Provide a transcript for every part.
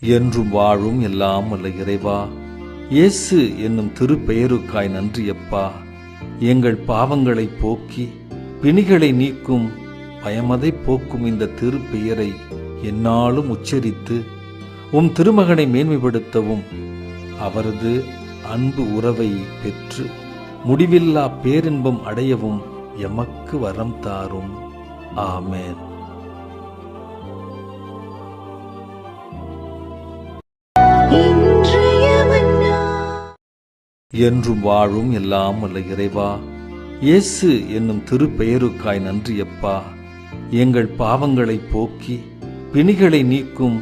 என்றும் வாழும் எல்லாம் அல்ல இறைவா. இயேசு என்னும் திருப்பெயருக்காய் நன்றியப்பா. எங்கள் பாவங்களை போக்கி பிணிகளை நீக்கும் பயமதை போக்கும் இந்த திருப்பெயரை என்னாலும் உச்சரித்து உம் திருமகனை மேன்மைப்படுத்தவும் அவரது அன்பு உறவை பெற்று முடிவில்லா பேரின்பம் அடையவும் எமக்கு வரம் தாரும். ஆமேன். என்றும் வாழும் எல்லாம் அல்ல இறைவா. இயேசு என்னும் திருப்பெயருக்காய் நன்றியப்பா. எங்கள் பாவங்களை போக்கி பிணிகளை நீக்கும்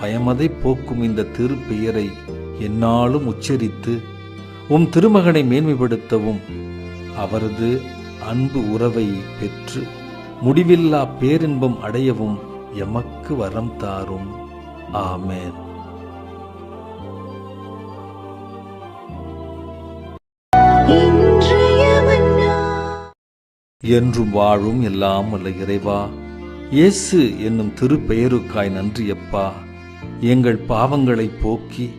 பயமதை போக்கும் இந்த திருப்பெயரை என்னாலும் உச்சரித்து உம் திருமகனை மேன்மைப்படுத்தவும் அவரது அன்பு உறவை பெற்று முடிவில்லா பேரின்பம் அடையவும் எமக்கு வரம் தாரும். ஆமேன். என்றும் வாழும் எல்லாம் அல்ல இறைவா. இயேசு என்னும் திருப்பெயருக்காய் நன்றியப்பா. எங்கள் பாவங்களை போக்கி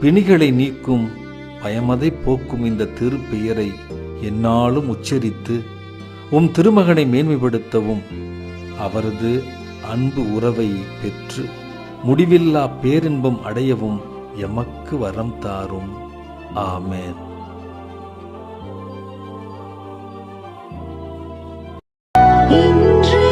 பிணிகளை நீக்கும் பயமதை போக்கும் இந்த திருப்பெயரை என்னாலும் உச்சரித்து உம் திருமகனை மேன்மைப்படுத்தவும் அவரது அன்பு உறவை பெற்று முடிவில்லா பேரின்பம் அடையவும் எமக்கு வரம் தாரும். ஆமேன். 明知。